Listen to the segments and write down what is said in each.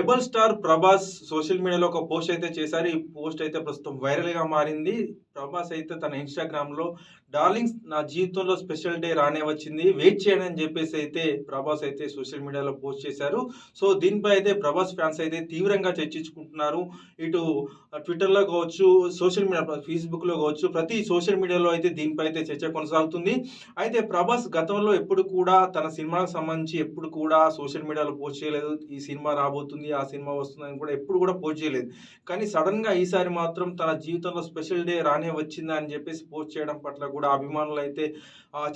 Rebel star Prabhas social మీడియాలో ఒక post అయితే చేశారు. ఈ పోస్ట్ అయితే ప్రస్తుతం వైరల్గా మారింది. ప్రభాస్ అయితే తన ఇన్స్టాగ్రామ్లో డార్లింగ్స్ నా జీవితంలో స్పెషల్ డే రానే వచ్చింది వెయిట్ చేయండి అని చెప్పేసి అయితే ప్రభాస్ అయితే సోషల్ మీడియాలో పోస్ట్ చేశారు. సో దీనిపై అయితే ప్రభాస్ ఫ్యాన్స్ అయితే తీవ్రంగా చర్చించుకుంటున్నారు. ఇటు ట్విట్టర్లో కావచ్చు సోషల్ మీడియా ఫేస్బుక్లో కావచ్చు ప్రతి సోషల్ మీడియాలో అయితే దీనిపై అయితే చర్చ కొనసాగుతుంది. అయితే ప్రభాస్ గతంలో ఎప్పుడు కూడా తన సినిమాకు సంబంధించి ఎప్పుడు కూడా సోషల్ మీడియాలో పోస్ట్ చేయలేదు. ఈ సినిమా రాబోతుంది ఆ సినిమా వస్తుందని కూడా ఎప్పుడు కూడా పోస్ట్ చేయలేదు. కానీ సడన్గా ఈసారి మాత్రం తన జీవితంలో స్పెషల్ డే రానే వచ్చిందా అని చెప్పేసి పోస్ట్ చేయడం పట్ల కూడా అభిమానులు అయితే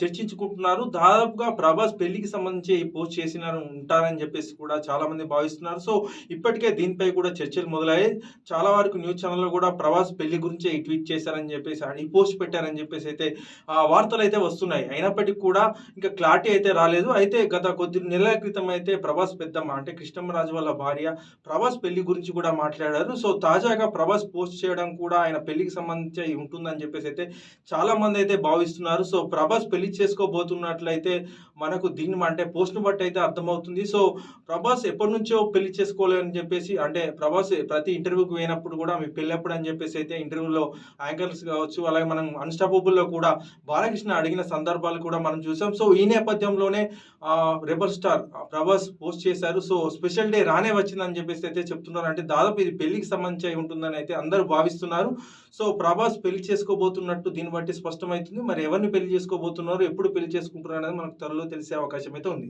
చర్చించుకుంటున్నారు. దాదాపుగా ప్రభాస్ పెళ్ళికి సంబంధించి పోస్ట్ చేసిన ఉంటారని చెప్పేసి కూడా చాలామంది భావిస్తున్నారు. సో ఇప్పటికే దీనిపై కూడా చర్చలు మొదలయ్యాయి. చాలా వరకు న్యూస్ ఛానల్లో కూడా ప్రభాస్ పెళ్ళి గురించి ఈ ట్వీట్ చేశారని చెప్పేసి ఈ పోస్ట్ పెట్టారని చెప్పేసి అయితే ఆ వార్తలు అయితే వస్తున్నాయి. అయినప్పటికీ కూడా ఇంకా క్లారిటీ అయితే రాలేదు. అయితే గత కొద్ది నెలల క్రితం అయితే ప్రభాస్ పెద్దమ్మ అంటే కృష్ణమరాజు వాళ్ళ భార్య ప్రభాస్ పెళ్ళి గురించి కూడా మాట్లాడారు. సో తాజాగా ప్రభాస్ పోస్ట్ చేయడం కూడా ఆయన పెళ్ళికి సంబంధించి ఉంటుందని చెప్పేసి అయితే చాలా మంది అయితే భావిస్తున్నారు. సో ప్రభాస్ పెళ్ళి చేసుకోబోతున్నట్లయితే మనకు దీన్ని అంటే పోస్ట్ను బట్టి అయితే అర్థమవుతుంది. సో ప్రభాస్ ఎప్పటి నుంచో పెళ్ళి చేసుకోలేదని చెప్పేసి అంటే ప్రభాస్ ప్రతి ఇంటర్వ్యూకి పోయినప్పుడు కూడా మీ పెళ్ళి ఎప్పుడు అని చెప్పేసి అయితే ఇంటర్వ్యూలో యాంకర్స్ కావచ్చు అలాగే మనం అన్స్టాపబుల్లో కూడా బాలకృష్ణ అడిగిన సందర్భాలు కూడా మనం చూసాం. సో ఈ నేపథ్యంలోనే రెబల్ స్టార్ ప్రభాస్ పోస్ట్ చేశారు. సో స్పెషల్ డే రానే వచ్చిందని చెప్పేసి అయితే చెప్తున్నారు. అంటే దాదాపు ఇది పెళ్ళికి సంబంధించి అయి ఉంటుందని అయితే అందరూ భావిస్తున్నారు. సో ప్రభాస్ పెళ్ళి చేసుకోబోతున్నట్టు దీన్ని బట్టి స్పష్టమవుతుంది. మరి ఎవరిని పెళ్ళి చేసుకోబోతున్నారు? ఎప్పుడు పెళ్ళి చేసుకుంటున్నారు అనేది మనకు త్వరలో తెలిసే అవకాశం అయితే ఉంది.